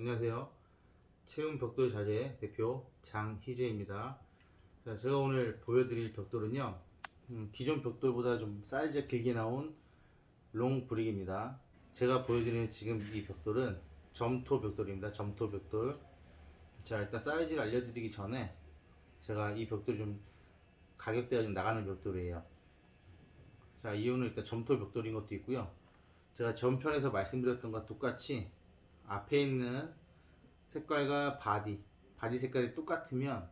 안녕하세요. 채움 벽돌 자재 대표 장희재입니다. 자, 제가 오늘 보여드릴 벽돌은요, 음, 기존 벽돌보다 좀 사이즈가 길게 나온 롱 브릭입니다. 제가 보여드리는 지금 이 벽돌은 점토 벽돌입니다. 점토 벽돌. 자, 일단 사이즈를 알려드리기 전에 제가 이 벽돌이 좀 가격대가 좀 나가는 벽돌이에요. 자, 이유는 일단 점토 벽돌인 것도 있고요. 제가 전편에서 말씀드렸던 것과 똑같이 앞에 있는 색깔과 바디, 바디 색깔이 똑같으면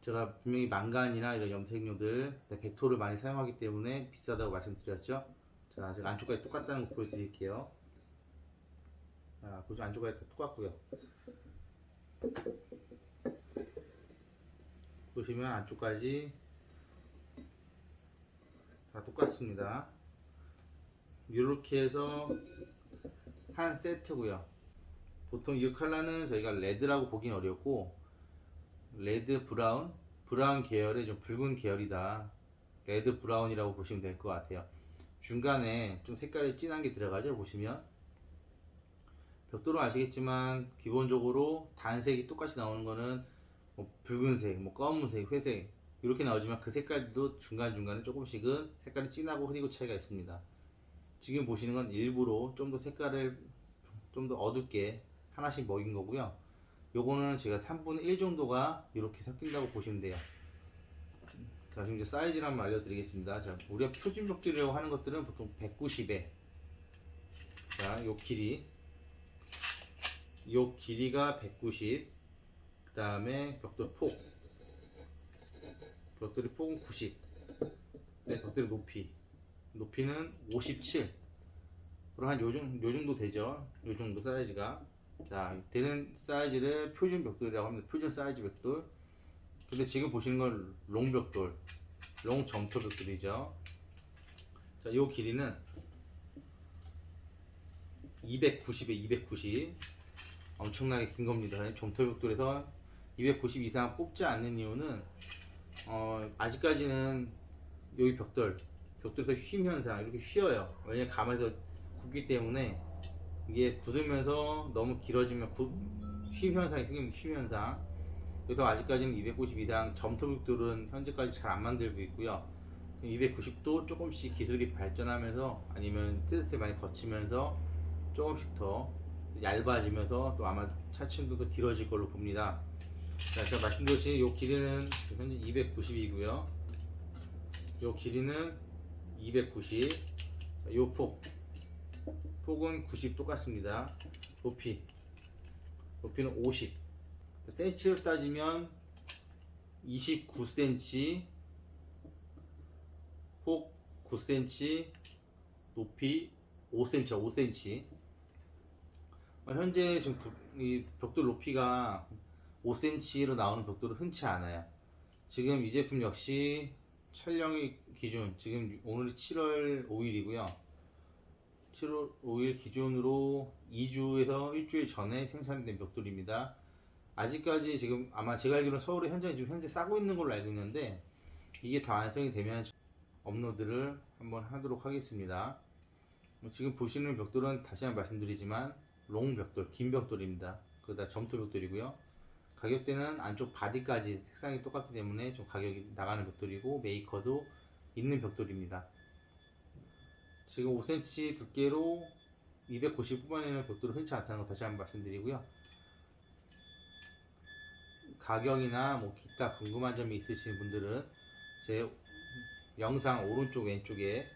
제가 분명히 망간이나 이런 염색료들, 네, 백토를 많이 사용하기 때문에 비싸다고 말씀드렸죠. 자, 제가 안쪽까지 똑같다는 거 보여드릴게요. 자, 보시 안쪽까지 다 똑같고요. 보시면 안쪽까지 다 똑같습니다. 이렇게 해서 한 세트고요. 보통 이 컬러는 저희가 레드라고 보긴 어렵고 레드 브라운, 브라운 계열의 좀 붉은 계열이다. 레드 브라운이라고 보시면 될 것 같아요. 중간에 좀 색깔이 진한 게 들어가죠. 보시면 벽돌은 아시겠지만 기본적으로 단색이 똑같이 나오는 거는 뭐 붉은색, 뭐 검은색, 회색 이렇게 나오지만 그 색깔도 중간중간에 조금씩은 색깔이 진하고 흐리고 차이가 있습니다. 지금 보시는 건 일부러 좀 더 색깔을 좀 더 어둡게 하나씩 먹인 거고요. 요거는 제가 3분의 1 정도가 이렇게 섞인다고 보시면 돼요. 자, 지금 이제 사이즈를 한번 알려드리겠습니다. 자, 우리가 표준 벽돌이라고 하는 것들은 보통 190에 자, 요 길이 요 길이가 190 그 다음에 벽돌 폭 벽돌이 폭은 90 네, 벽돌의 높이 높이는 57 그럼 한요 정도, 요 정도 되죠? 요 정도 사이즈가. 자 되는 사이즈를 표준 벽돌이라고 합니다. 표준 사이즈 벽돌. 근데 지금 보시는 건 롱 벽돌. 롱 점토 벽돌이죠. 자요 길이는 290에 290 엄청나게 긴 겁니다. 점토 벽돌에서 290 이상 뽑지 않는 이유는 어, 아직까지는 여기 벽돌 벽돌에서 쉼 현상 이렇게 휘어요. 왜냐면 감에서 굳기 때문에 이게 굳으면서 너무 길어지면 굳, 쉼 현상이 생깁니다 쉼 현상. 그래서 아직까지는 290 이상 점토 벽돌은 현재까지 잘 안 만들고 있고요. 290도 조금씩 기술이 발전하면서 아니면 테스트 많이 거치면서 조금씩 더 얇아지면서 또 아마 차층도 더 길어질 걸로 봅니다. 자, 제가 말씀드렸듯이 이 길이는 현재 290이고요. 이 길이는 290. 이 폭. 폭은 90 똑같습니다. 높이. 높이는 50. 센치로 따지면 29cm. 폭 9cm. 높이 5cm, 5cm. 어, 현재 지금 부- 이 벽돌 높이가 5cm로 나오는 벽돌은 흔치 않아요. 지금 이 제품 역시 촬영일 기준, 지금 오늘이 7월 5일이고요. 7월 5일 기준으로 2주에서 일주일 전에 생산된 벽돌입니다. 아직까지 지금 아마 제가 알기로는 서울에 현재 지금 현재 싸고 있는 걸로 알고 있는데 이게 다 완성이 되면 업로드를 한번 하도록 하겠습니다. 뭐 지금 보시는 벽돌은 다시 한번 말씀드리지만 롱 벽돌, 긴 벽돌입니다. 그다 점토 벽돌이고요. 가격대는 안쪽 바디까지 색상이 똑같기 때문에 좀 가격이 나가는 벽돌이고 메이커도 있는 벽돌입니다. 지금 5cm 두께로 290 뽑아내는 벽돌은 흔치 않다는 거 다시 한번 말씀드리고요. 가격이나 뭐 기타 궁금한 점이 있으신 분들은 제 영상 오른쪽 왼쪽에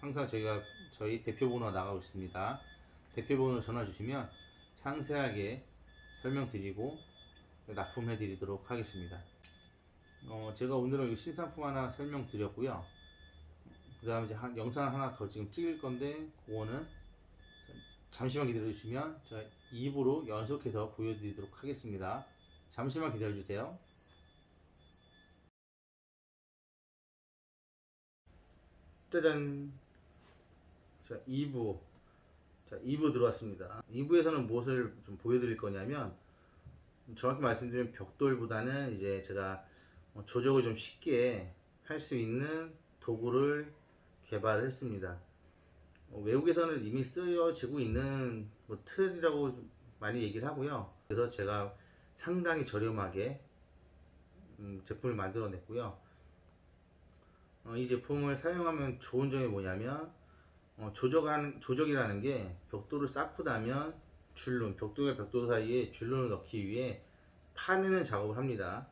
항상 저희가 저희 대표 번호가 나가고 있습니다. 대표 번호 전화 주시면 상세하게 설명드리고 납품해 드리도록 하겠습니다. 어, 제가 오늘은 이 신상품 하나 설명드렸고요. 그 다음에 이제 한, 영상 하나 더 지금 찍을 건데 그거는 잠시만 기다려 주시면 제가 2부로 연속해서 보여드리도록 하겠습니다. 잠시만 기다려 주세요. 짜잔. 자, 2부. 자, 2부 들어왔습니다. 2부에서는 무엇을 좀 보여드릴 거냐면, 정확히 말씀드리면 벽돌보다는 이제 제가 어, 조적을 좀 쉽게 할 수 있는 도구를 개발을 했습니다. 어, 외국에서는 이미 쓰여지고 있는 뭐 틀이라고 좀 많이 얘기를 하고요. 그래서 제가 상당히 저렴하게 음, 제품을 만들어냈고요. 어, 이 제품을 사용하면 좋은 점이 뭐냐면 어, 조적하는, 조적이라는 게 벽돌을 쌓고 나면 줄눈, 벽돌과 벽돌 사이에 줄눈을 넣기 위해 파내는 작업을 합니다.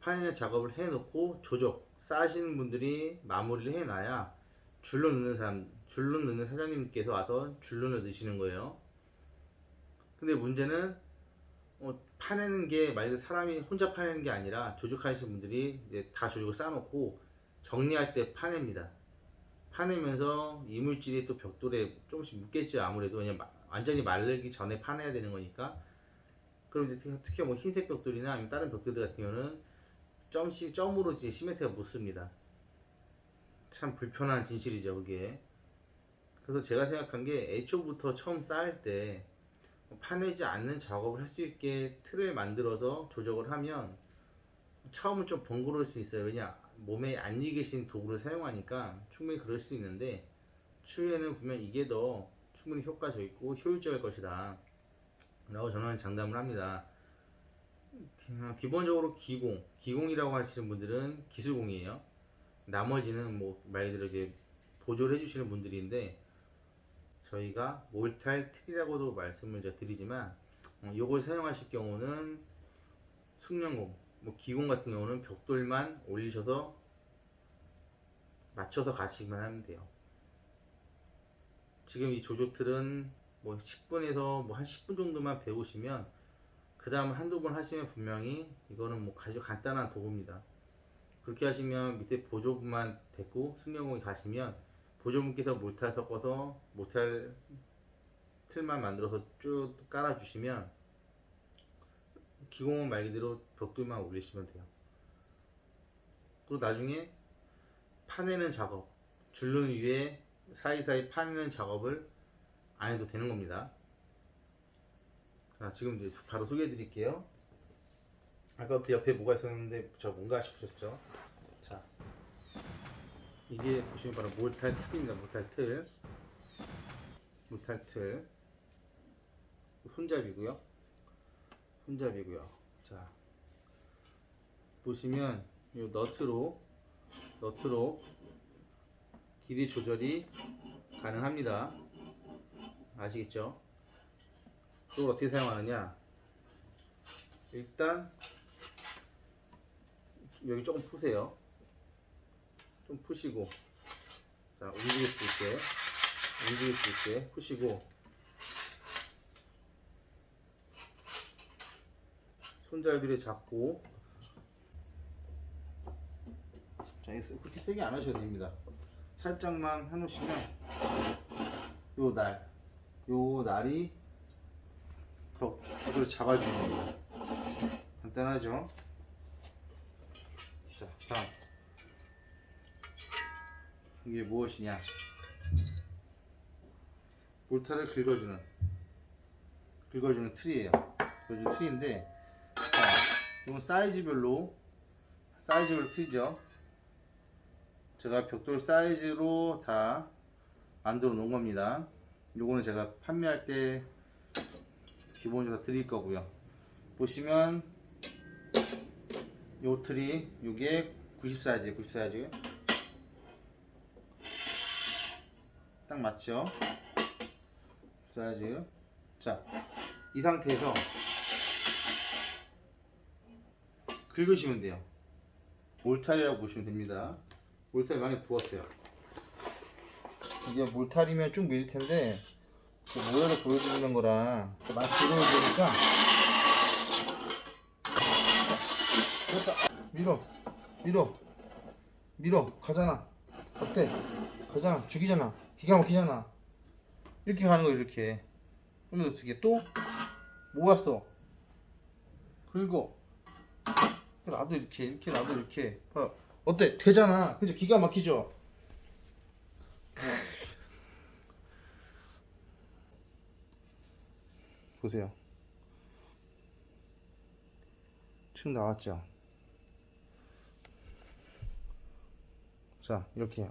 파내는 작업을 해놓고 조적, 쌓으시는 분들이 마무리를 해놔야 줄눈 넣는 사람, 줄눈 넣는 사장님께서 와서 줄눈을 넣으시는 거예요. 근데 문제는 어, 파내는 게 만약에 사람이 혼자 파내는 게 아니라 조적하시는 분들이 이제 다 조적을 쌓아놓고 정리할 때 파냅니다. 파내면서 이물질이 또 벽돌에 조금씩 묻겠죠. 아무래도 왜냐면 마- 완전히 마르기 전에 파내야 되는 거니까. 그럼 이제 특히, 뭐 흰색 벽돌이나 아니면 다른 벽돌들 같은 경우는 점씩 점으로 이제 시멘트가 묻습니다. 참 불편한 진실이죠 그게. 그래서 제가 생각한 게 애초부터 처음 쌓을 때 파내지 않는 작업을 할 수 있게 틀을 만들어서 조적을 하면 처음은 좀 번거로울 수 있어요. 왜냐 몸에 안 익으신 도구를 사용하니까 충분히 그럴 수 있는데 추후에는 보면 이게 더 충분히 효과적이고 효율적일 것이다. 라고 저는 장담을 합니다. 그냥 기본적으로 기공, 기공이라고 하시는 분들은 기술공이에요. 나머지는 뭐 말 그대로 이제 보조를 해주시는 분들인데 저희가 몰탈 틀이라고도 말씀을 드리지만 어, 이걸 사용하실 경우는 숙련공, 뭐 기공 같은 경우는 벽돌만 올리셔서 맞춰서 가시기만 하면 돼요. 지금 이 조조틀은 뭐 10분에서 뭐 한 10분 정도만 배우시면 그 다음 한두 번 하시면 분명히 이거는 뭐 아주 간단한 도구입니다. 그렇게 하시면 밑에 보조분만 됐고 숙련공이 가시면 보조분께서 몰탈 섞어서 몰탈 틀만 만들어서 쭉 깔아주시면 기공은 말 그대로 벽돌만 올리시면 돼요. 그리고 나중에 파내는 작업, 줄눈 위에 사이사이 파내는 작업을 안 해도 되는 겁니다. 자, 지금 이제 바로 소개해 드릴게요. 아까부터 옆에 뭐가 있었는데 저 뭔가 싶으셨죠? 자, 이게 보시면 바로 몰탈 틀입니다. 몰탈 틀. 몰탈 틀. 손잡이고요. 손잡이고요. 자, 보시면 이 너트로 너트로 길이 조절이 가능합니다. 아시겠죠? 그걸 어떻게 사용하느냐? 일단 여기 조금 푸세요. 좀 푸시고 자 움직일 수 있게 움직일 수 있게 푸시고 손잡이를 잡고 자, 그렇게 세게 안 하셔도 됩니다. 살짝만 해놓으시면 요 날, 요 날이 벽, 벽을 잡아주는 겁니다. 간단하죠? 자, 다음. 이게 무엇이냐? 몰타를 긁어주는, 긁어주는 틀이에요. 긁어주는 틀인데, 자, 이건 사이즈별로, 사이즈별로 틀이죠. 제가 벽돌 사이즈로 다 만들어 놓은 겁니다. 요거는 제가 판매할 때 기본적으로 드릴 거고요. 보시면 요 틀이 요게 90 사이즈, 90 사이즈. 딱 맞죠? 사이즈. 자, 이 상태에서 긁으시면 돼요. 몰탈이라고 보시면 됩니다. 몰탈 많이 부었어요. 이게 몰탈이면 쭉 밀릴 텐데 그 모양을 보여주는 거라 많이 들어오니까. 됐다. 밀어. 밀어. 밀어. 가잖아. 어때? 가잖아. 죽이잖아. 기가 막히잖아. 이렇게 가는 거 이렇게. 그러면 어떻게 또 모았어. 긁어 나도 이렇게 이렇게 나도 이렇게. 어, 어때? 되잖아. 그죠 기가 막히죠? 어. 보세요. 지금 나왔죠? 자 이렇게.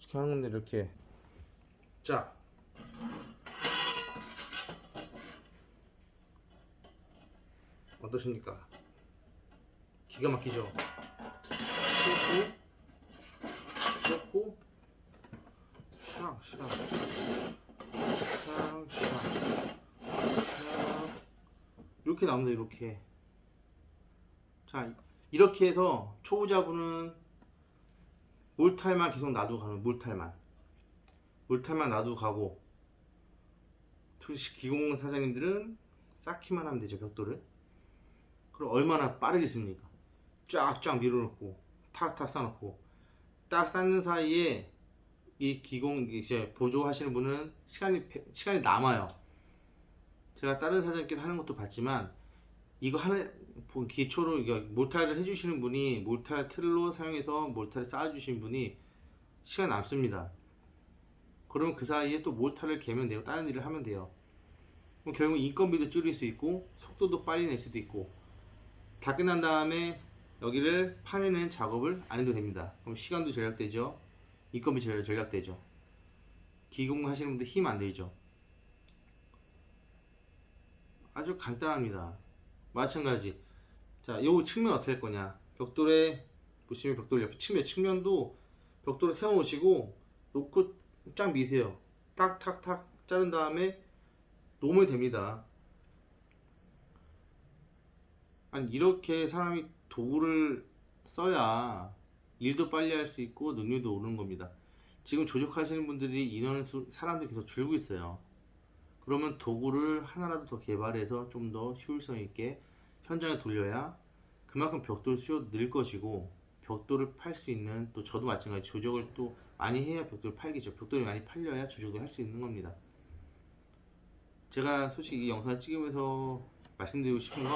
이렇게 하는 건데 이렇게. 자. 어떠십니까? 기가 막히죠? 샤, 샤. 샤. 이렇게 나옵니다 이렇게 자 이렇게 해서 초보자분은 몰탈만 계속 놔두고 가는 몰탈만 몰탈만 놔두고 가고 기공 사장님들은 쌓기만 하면 되죠 벽돌을 그럼 얼마나 빠르겠습니까 쫙쫙 밀어놓고 탁탁 쌓아놓고 딱 쌓는 사이에 이 기공 이제 보조하시는 분은 시간이 배- 시간이 남아요 제가 다른 사장님께서 하는 것도 봤지만 이거 하는 본 기초로 몰탈을 해주시는 분이 몰탈 틀로 사용해서 몰탈을 쌓아주신 분이 시간 남습니다. 그러면 그 사이에 또 몰탈을 개면 되고 다른 일을 하면 돼요. 그럼 결국 인건비도 줄일 수 있고 속도도 빨리 낼 수도 있고 다 끝난 다음에 여기를 파내는 작업을 안 해도 됩니다. 그럼 시간도 절약되죠. 인건비 절- 절약되죠. 기공하시는 분들 힘 안 들죠. 아주 간단합니다. 마찬가지. 자, 요 측면 어떻게 할 거냐. 벽돌에, 보시면 벽돌 옆에 측면, 측면도 벽돌을 세워놓으시고, 놓고 쫙 미세요. 탁, 탁, 탁 자른 다음에 놓으면 됩니다. 아니, 이렇게 사람이 도구를 써야 일도 빨리 할 수 있고 능률도 오르는 겁니다. 지금 조직하시는 분들이 인원 수, 사람들이 계속 줄고 있어요. 그러면 도구를 하나라도 더 개발해서 좀 더 효율성 있게 현장에 돌려야 그만큼 벽돌 수요 늘 것이고 벽돌을 팔 수 있는 또 저도 마찬가지 조적을 또 많이 해야 벽돌을 팔겠죠. 벽돌이 많이 팔려야 조적을 할 수 있는 겁니다. 제가 솔직히 이 영상을 찍으면서 말씀드리고 싶은 건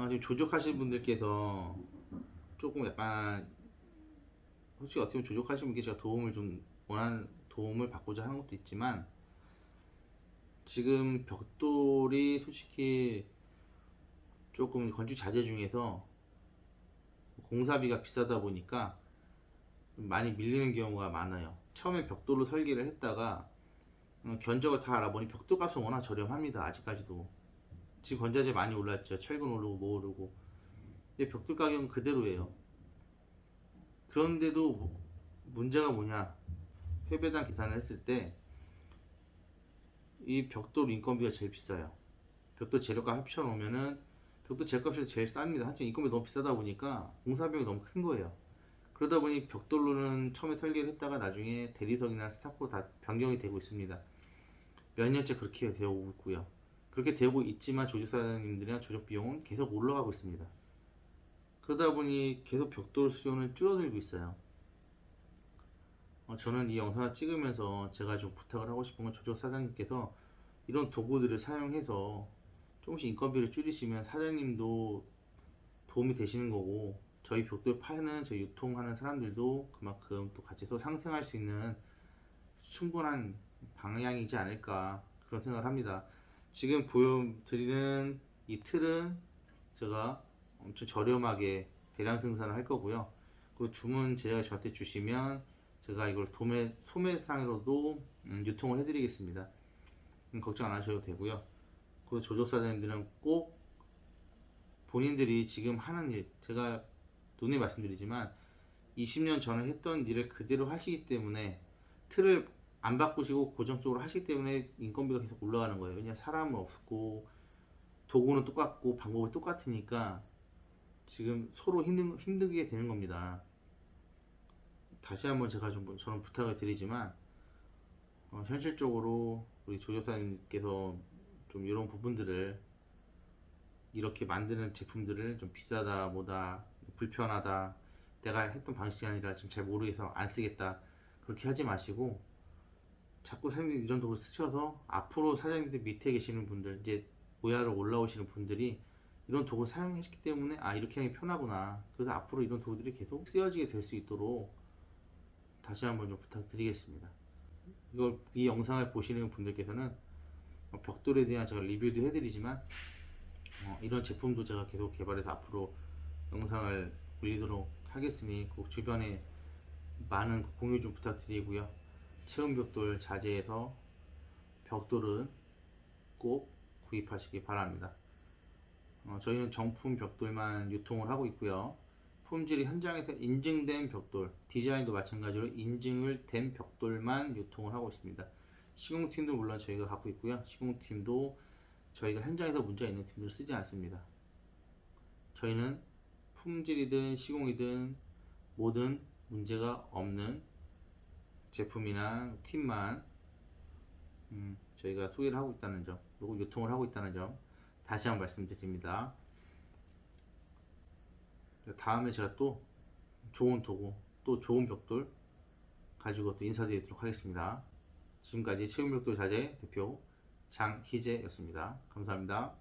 아, 지금 조적하시는 분들께서 조금 약간 솔직히 어떻게 보면 조적하시는 분께 제가 도움을 좀 원하는 도움을 받고자 하는 것도 있지만 지금 벽돌이 솔직히 조금 건축 자재 중에서 공사비가 비싸다 보니까 좀 많이 밀리는 경우가 많아요. 처음에 벽돌로 설계를 했다가 어, 견적을 다 알아보니 벽돌 값은 워낙 저렴합니다. 아직까지도. 지금 건자재 많이 올랐죠. 철근 오르고 뭐 오르고. 근데 벽돌 가격은 그대로예요. 그런데도 무- 문제가 뭐냐? 회배당 계산을 했을 때 이 벽돌 인건비가 제일 비싸요. 벽돌 재료가 합쳐 놓으면은 벽돌 재료값이 제일 쌉니다. 하지만 인건비 너무 비싸다 보니까 공사비용이 너무 큰 거예요. 그러다 보니 벽돌로는 처음에 설계를 했다가 나중에 대리석이나 스타포로 다 변경이 되고 있습니다. 몇 년째 그렇게 되어 오고 있고요. 그렇게 되고 있지만 조직사장님들이나 조직 비용은 계속 올라가고 있습니다. 그러다 보니 계속 벽돌 수요는 줄어들고 있어요. 어, 저는 이 영상을 찍으면서 제가 좀 부탁을 하고 싶은 건 조직 사장님께서 이런 도구들을 사용해서 조금씩 인건비를 줄이시면 사장님도 도움이 되시는 거고 저희 벽돌 파는 저 유통하는 사람들도 그만큼 또 같이 또 상승할 수 있는 충분한 방향이지 않을까 그런 생각을 합니다. 지금 보여드리는 이 틀은 제가 엄청 저렴하게 대량 생산을 할 거고요. 그리고 주문 제작을 저한테 주시면 제가 이걸 도매 소매상으로도 음, 유통을 해드리겠습니다. 음, 걱정 안 하셔도 되고요. 그리고 조종사장님들은 꼭 본인들이 지금 하는 일, 제가 눈에 말씀드리지만 20년 전에 했던 일을 그대로 하시기 때문에 틀을 안 바꾸시고 고정적으로 하시기 때문에 인건비가 계속 올라가는 거예요. 왜냐 사람은 없고 도구는 똑같고 방법이 똑같으니까 지금 서로 힘든, 힘들게 되는 겁니다. 다시 한번 제가 좀 저는 부탁을 드리지만 어, 현실적으로 우리 조교사님께서 좀 이런 부분들을 이렇게 만드는 제품들을 좀 비싸다 뭐다 불편하다 내가 했던 방식이 아니라 지금 잘 모르겠어 안 쓰겠다 그렇게 하지 마시고 자꾸 사장님 이런 도구를 쓰셔서 앞으로 사장님들 밑에 계시는 분들 이제 모야로 올라오시는 분들이 이런 도구를 사용하셨기 때문에 아 이렇게 게 편하구나 그래서 앞으로 이런 도구들이 계속 쓰여지게 될 수 있도록 다시 한번 좀 부탁드리겠습니다 이걸 이 영상을 보시는 분들께서는 어, 벽돌에 대한 제가 리뷰도 해드리지만 어, 이런 제품도 제가 계속 개발해서 앞으로 영상을 올리도록 하겠으니 꼭 주변에 많은 공유 좀 부탁드리고요. 체험 벽돌 자제해서 벽돌은 꼭 구입하시기 바랍니다. 어, 저희는 정품 벽돌만 유통을 하고 있고요. 품질이 현장에서 인증된 벽돌, 디자인도 마찬가지로 인증을 된 벽돌만 유통을 하고 있습니다. 시공팀도 물론 저희가 갖고 있고요. 시공팀도 저희가 현장에서 문제가 있는 팀을 쓰지 않습니다. 저희는 품질이든 시공이든 모든 문제가 없는 제품이나 팀만 음, 저희가 소개를 하고 있다는 점, 그리고 유통을 하고 있다는 점 다시 한번 말씀드립니다. 다음에 제가 또 좋은 도구, 또 좋은 벽돌 가지고 또 인사드리도록 하겠습니다. 지금까지 체험벽돌 자재 대표 장희재였습니다. 감사합니다.